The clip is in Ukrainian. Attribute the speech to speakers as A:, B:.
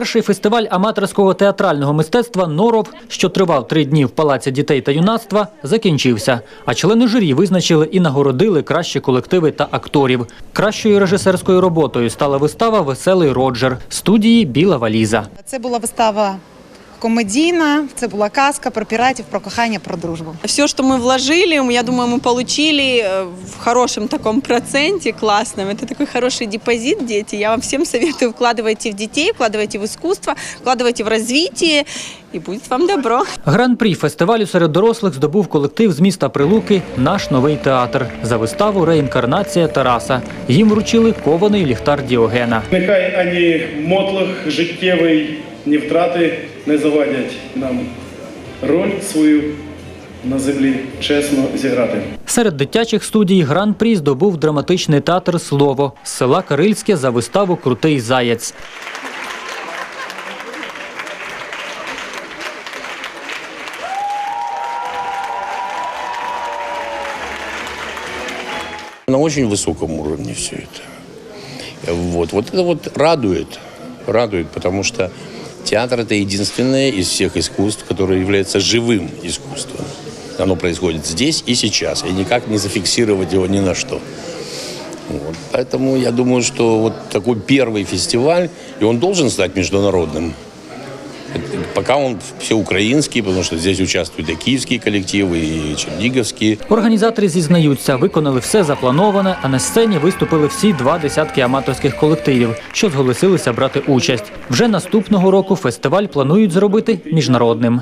A: Перший фестиваль аматорського театрального мистецтва Норов, що тривав три дні в Палаці дітей та юнацтва, закінчився. А члени журі визначили і нагородили кращі колективи та акторів. Кращою режисерською роботою стала вистава Веселий Роджер студії Біла валіза.
B: Це була вистава комедійна, це була казка про піратів, про кохання, про дружбу.
C: Все, что мы вложили, я думаю, мы получили э, в хорошем таком проценте классном. Это такой хороший депозит, дети. Я вам всем советую, вкладывайте в детей, вкладывайте в искусство, вкладывайте в развитие, и будет вам добро.
A: Гран-прі фестивалю серед дорослих здобув колектив з міста Прилуки Наш новий театр за виставу Реінкарнація Тараса. Їм вручили кований ліхтар Діогена.
D: Нехай ані мотлох життєвий, ні втрати не завадять нам роль свою на землі чесно зіграти.
A: Серед дитячих студій гран-прі здобув драматичний театр Слово з села Карильське за виставу Крутий заєць.
E: На очень высоком уровне все это. Вот, вот это вот радует, радует, потому что театр это единственное из всех искусств, которое является живым искусством. Оно происходит здесь и сейчас, и никак не зафиксировать его ни на что. Вот. Поэтому я думаю, что вот такой первый фестиваль, и он должен стать международным. Пока он всеукраинский, потому что здесь участвуют и киевские коллективы, и черниговские.
A: Організатори зізнаються, виконали все заплановане, а на сцені виступили всі два десятки аматорських колективів, що зголосилися брати участь. Вже наступного року фестиваль планують зробити міжнародним.